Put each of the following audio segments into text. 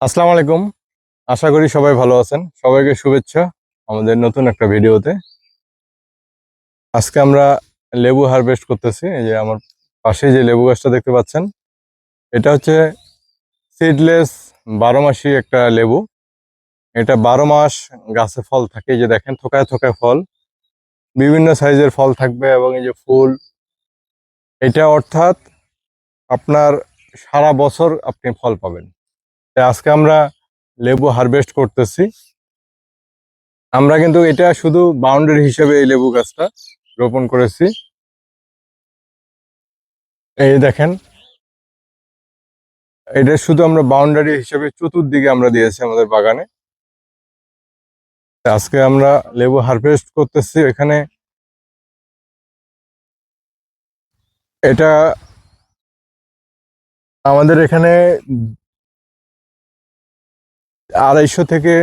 আসসালামু আলাইকুম। আশা করি সবাই ভালো আছেন। সবাইকে শুভেচ্ছা আমাদের নতুন একটা ভিডিওতে। আজকে আমরা লেবু হারভেস্ট করতেছি। এই যে আমার পাশে যে লেবু গাছটা দেখতে পাচ্ছেন, এটা হচ্ছে সিডলেস বারো মাসি একটা লেবু। এটা বারো মাস গাছে ফল থাকে। যে দেখেন, থোকায় থোকায় ফল। বিভিন্ন সাইজের ফল থাকবে এবং এই যে ফুল। এটা অর্থাৎ আপনার সারা বছর আপনি ফল পাবেন। আজকে আমরা লেবু হারভেস্ট করতেছি। আমরা কিন্তু এটা শুধু বাউন্ডারি হিসেবে এই লেবু গাছটা রোপণ করেছি। এই দেখেন, এটা শুধু আমরা বাউন্ডারি হিসেবে চতুর্দিকে আমরা দিয়েছি আমাদের বাগানে। আজকে আমরা লেবু হারভেস্ট করতেছি এখানে। এটা আমাদের এখানে আড়াইশো থেকে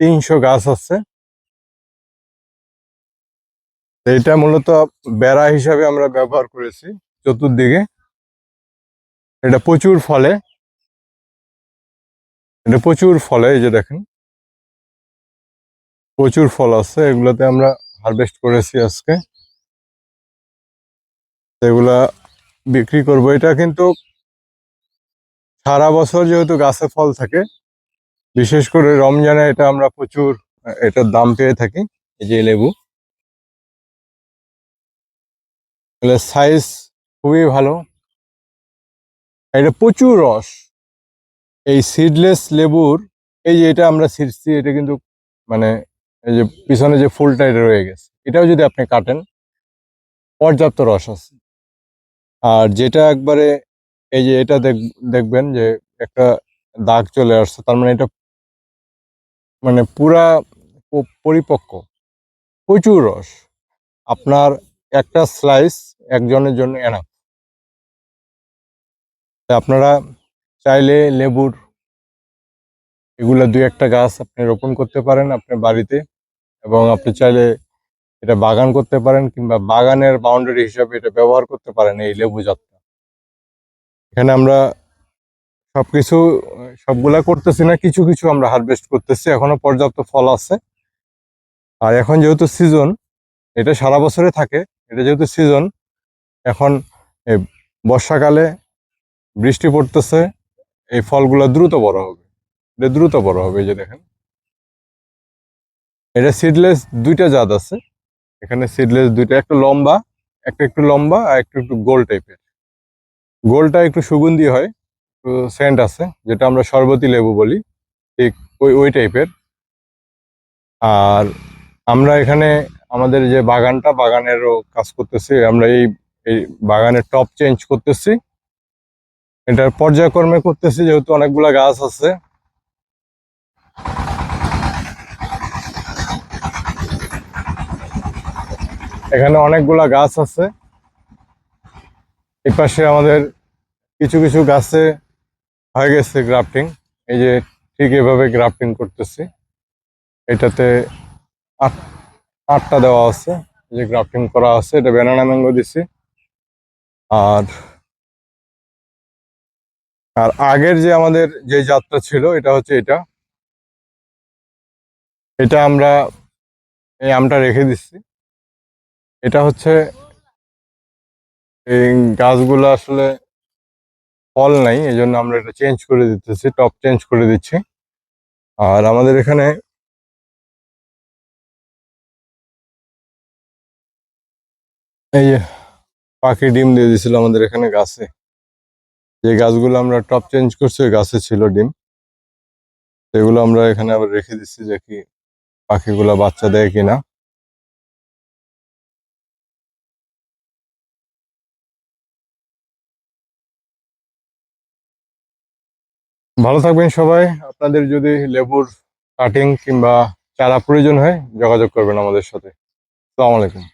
তিনশো গাছ আছে। এটা মূলত বেড়া হিসাবে আমরা ব্যবহার করেছি চতুর্দিকে। এটা প্রচুর ফলে। এটা প্রচুর ফলে, এই যে দেখেন। প্রচুর ফল আছে, এগুলোতে আমরা হারভেস্ট করেছি আজকে। এগুলা বিক্রি করব। এটা কিন্তু সারা বছর যেহেতু গাছে ফল থাকে বিশেষ করে রমজানে এটা আমরা প্রচুর, এটার দাম পেয়ে থাকি, এই যে লেবু। সাইজ খুবই ভালো। এটা প্রচুর রস। এই সিডলেস লেবুর, এই যে এটা আমরা ছিঁড়ছি, এটা কিন্তু মানে এই যে পিছনে যে ফুলটা এটা রয়ে গেছে। এটাও যদি আপনি কাটেন, পর্যাপ্ত রস আছে। আর যেটা একবারে, এই যে এটা দেখ- দেখবেন যে একটা দাগ চলে আসছে, তার মানে এটা মানে পুরা পরিপক্ক। প্রচুর রস। আপনার একটা স্লাইস একজনের জন্য এনাফ আপনারা চাইলে লেবুর এগুলো দুই একটা গাছ আপনি রোপণ করতে পারেন আপনার বাড়িতে এবং আপনি চাইলে এটা বাগান করতে পারেন কিংবা বাগানের বাউন্ডারি হিসাবে এটা ব্যবহার করতে পারেন এই লেবু জাতটা। এখানে আমরা সবকিছু, সবগুলা করতেছি না, কিছু কিছু আমরা হারভেস্ট করতেছি, এখনও পর্যাপ্ত ফল আছে। আর এখন যেহেতু সিজন এটা সারা বছরে থাকে, এটা যেহেতু সিজন এখন বর্ষাকালে বৃষ্টি পড়তেছে, এই ফলগুলো দ্রুত বড় হবে। এটা দ্রুত বড় হবে, এই যে দেখেন। এটা সিডলেস দুইটা জাত আছে। এখানে সিডলেস দুইটা, একটা লম্বা, একটা একটু লম্বা আর একটু একটু গোল টাইপের গোলটা একটু সুগন্ধি হয় সেন্ট আছে, যেটা আমরা শরবতি লেবু বলি, ঠিক ওই ওই টাইপের আর আমরা এখানে আমাদের যে বাগানটা, বাগানেরও কাজ করতেছি, আমরা এই এই বাগানের টপ চেঞ্জ করতেছি। এটার পর্যায়ক্রমে করতেছি, যেহেতু অনেকগুলা গাছ আছে। এখানে অনেকগুলা গাছ আছে। এই পাশে আমাদের কিছু কিছু গাছে হয়ে গেছে গ্রাফটিং এই যে ঠিক এভাবে গ্রাফটিং করতেছি। এটাতে আট, আটটা দেওয়া আছে। যে গ্রাফটিং করা আছে, এটা ব্যানানা ম্যাঙ্গো দিছি। আর আর আগের যে আমাদের যে যাত্রা ছিল, এটা হচ্ছে এটা। এটা আমরা এই আমটা রেখে দিচ্ছি এটা হচ্ছে এই গাছগুলো আসলে ফল নাই এই জন্য আমরা এটা চেঞ্জ করে দিতেছি টপ চেঞ্জ করে দিচ্ছি। আর আমাদের এখানে এই পাখি ডিম দিয়ে দিয়েছিল আমাদের এখানে গাছে। যে গাছগুলো আমরা টপ চেঞ্জ করছি, ওই গাছে ছিল ডিম। সেগুলো আমরা এখানে আবার রেখে দিচ্ছি যে কি পাখিগুলা বাচ্চা দেয় কিনা। ভালো থাকবেন সবাই। আপনাদের যদি লেবুর কাটিং কিংবা চারা প্রয়োজন হয়, যোগাযোগ করবেন আমাদের সাথে। আসসালামু আলাইকুম।